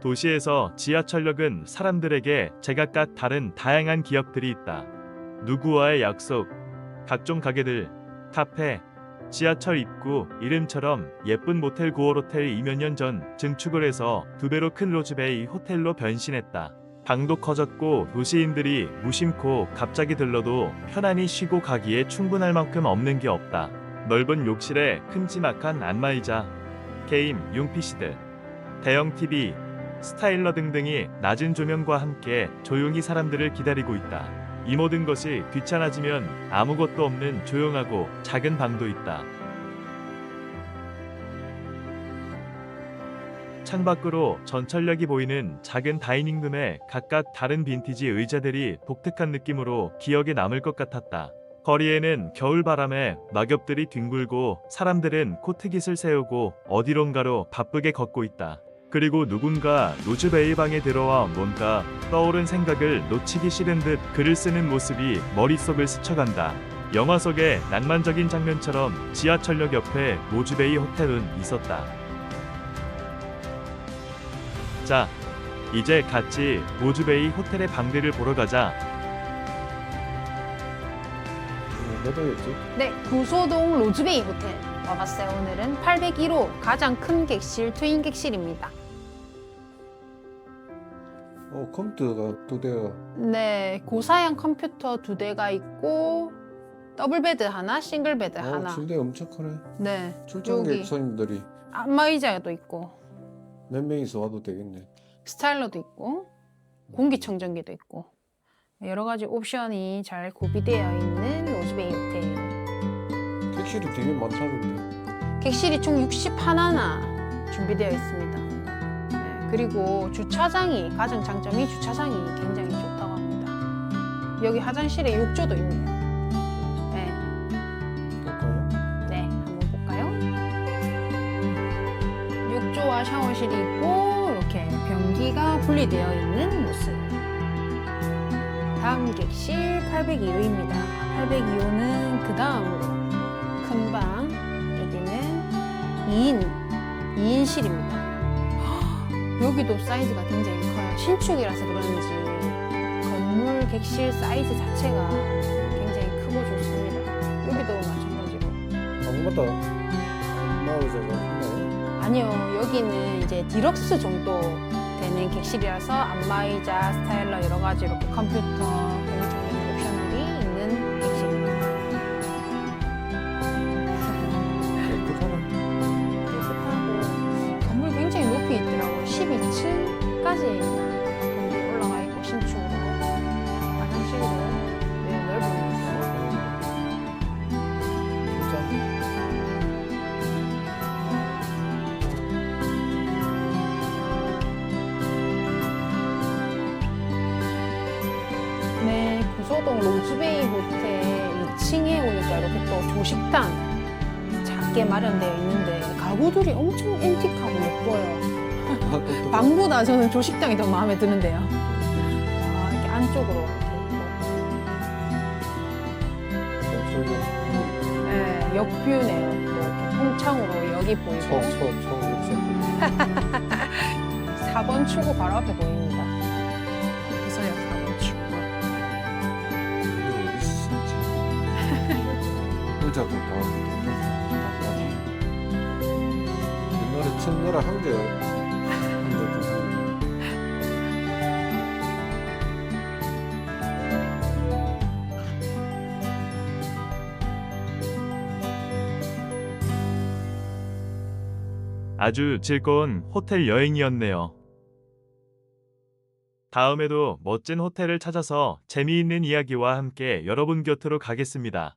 도시에서 지하철역은 사람들에게 제각각 다른 다양한 기억들이 있다. 누구와의 약속, 각종 가게들, 카페, 지하철 입구 이름처럼 예쁜 모텔 9월 호텔이 2몇 년 전 증축을 해서 두 배로 큰 로즈베이 호텔로 변신했다. 방도 커졌고 도시인들이 무심코 갑자기 들러도 편안히 쉬고 가기에 충분할 만큼 없는 게 없다. 넓은 욕실에 큼지막한 안마의자, 게임, 용 PC들, 대형 TV, 스타일러 등등이 낮은 조명과 함께 조용히 사람들을 기다리고 있다. 이 모든 것이 귀찮아지면 아무것도 없는 조용하고 작은 방도 있다. 창밖으로 전철역이 보이는 작은 다이닝룸에 각각 다른 빈티지 의자들이 독특한 느낌으로 기억에 남을 것 같았다. 거리에는 겨울 바람에 낙엽들이 뒹굴고 사람들은 코트깃을 세우고 어디론가로 바쁘게 걷고 있다. 그리고 누군가 로즈베이 방에 들어와 뭔가 떠오른 생각을 놓치기 싫은 듯 글을 쓰는 모습이 머릿속을 스쳐간다. 영화 속의 낭만적인 장면처럼 지하철역 옆에 로즈베이 호텔은 있었다. 자, 이제 같이 로즈베이 호텔의 방들을 보러 가자. 몇 호였지? 네, 구소동 로즈베이 호텔 와봤어요. 오늘은 801호 가장 큰 객실 트윈 객실입니다. 어 컴퓨터가 두 대가 네, 고사양 컴퓨터 두 대가 있고 더블 베드 하나, 싱글 베드 어, 하나. 침대 엄청 크네. 네, 출장객. 손님들이 안마 의자도 있고 몇 명이서 와도 되겠네. 스타일러도 있고 공기청정기도 있고 여러 가지 옵션이 잘 구비되어 있는 로즈베이 호텔. 택시도 되게 많다던데. 객실이 총 61나 준비되어 있습니다. 네, 그리고 주차장이 가장 장점이 주차장이 굉장히 좋다고 합니다. 여기 화장실에 욕조도 있네요. 네, 볼까요? 네, 한번 볼까요? 욕조와 샤워실이 있고 이렇게 변기가 분리되어 있는 모습. 다음 객실 802호입니다. 802호는 그 다음으로 큰 방, 여기는 2인, 2인실입니다. 여기도 사이즈가 굉장히 커요. 신축이라서 그런지 건물 객실 사이즈 자체가 굉장히 크고 좋습니다. 여기도 마찬가지로. 방마다 안마의자가 있나요? 아니요, 여기는 이제 디럭스 정도 되는 객실이라서 안마의자, 스타일러 여러 가지 이렇게 컴퓨터, 구소동 로즈베이 호텔 2층에 오니까 이렇게 또 조식당 작게 마련되어 있는데 가구들이 엄청 앤틱하고 예뻐요. 아, 또 방보다 저는 조식당이 더 마음에 드는데요. 아, 이렇게 안쪽으로 이렇게 네, 역뷰네요. 또 이렇게 통창으로 여기 보이고 처처처 욕실. 4번 출구 바로 앞에 보입니다. 의자도 다. 옛날에 한개 두고 아주 즐거운 호텔 여행이었네요. 다음에도 멋진 호텔을 찾아서 재미있는 이야기와 함께 여러분 곁으로 가겠습니다.